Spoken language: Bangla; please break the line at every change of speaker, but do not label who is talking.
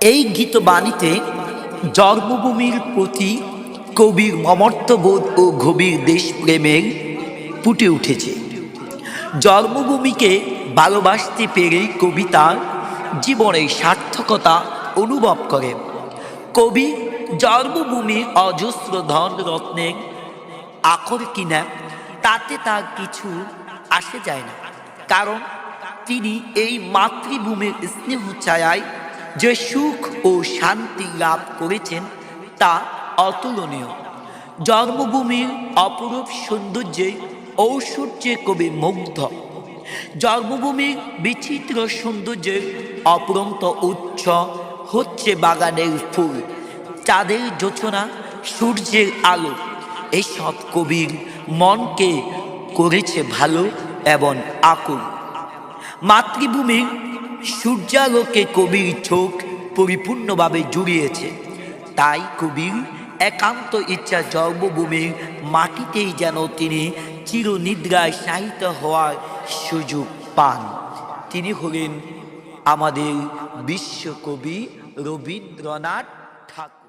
এই গীতবাণীতে জন্মভূমির প্রতি কবির মমত্ববোধ ও গভীর দেশপ্রেমের ফুটে উঠেছে। জন্মভূমিকে ভালোবাসতে পেরে কবি তার জীবনের সার্থকতা অনুভব করেন কবি জন্মভূমির অজস্র ধন রত্নের আকর কিনা তাতে তার কিছু আসে যায় না। কারণ তিনি এই মাতৃভূমির স্নেহ ছায়ায় যে সুখ ও শান্তি লাভ করেছেন, তা অতুলনীয়। জন্মভূমির অপরূপ সৌন্দর্যে ঐশ্বর্যে কবি মুগ্ধ। জন্মভূমির বিচিত্র সৌন্দর্যের অপরন্ত উচ্চ হচ্ছে বাগানের ফুল, চাঁদের যোচনা সূর্যের আলো। এসব কবির মনকে করেছে ভালো এবং আকুল। মাতৃভূমির সূর্যালোকে কবির চোখ পরিপূর্ণভাবে জুড়িয়েছে। তাই কবির একান্ত ইচ্ছা জন্মভূমির মাটিতেই যেন তিনি চিরনিদ্রায় সাহিত্য হওয়ার সুযোগ পান। তিনি হলেন আমাদের বিশ্বকবি রবীন্দ্রনাথ ঠাকুর।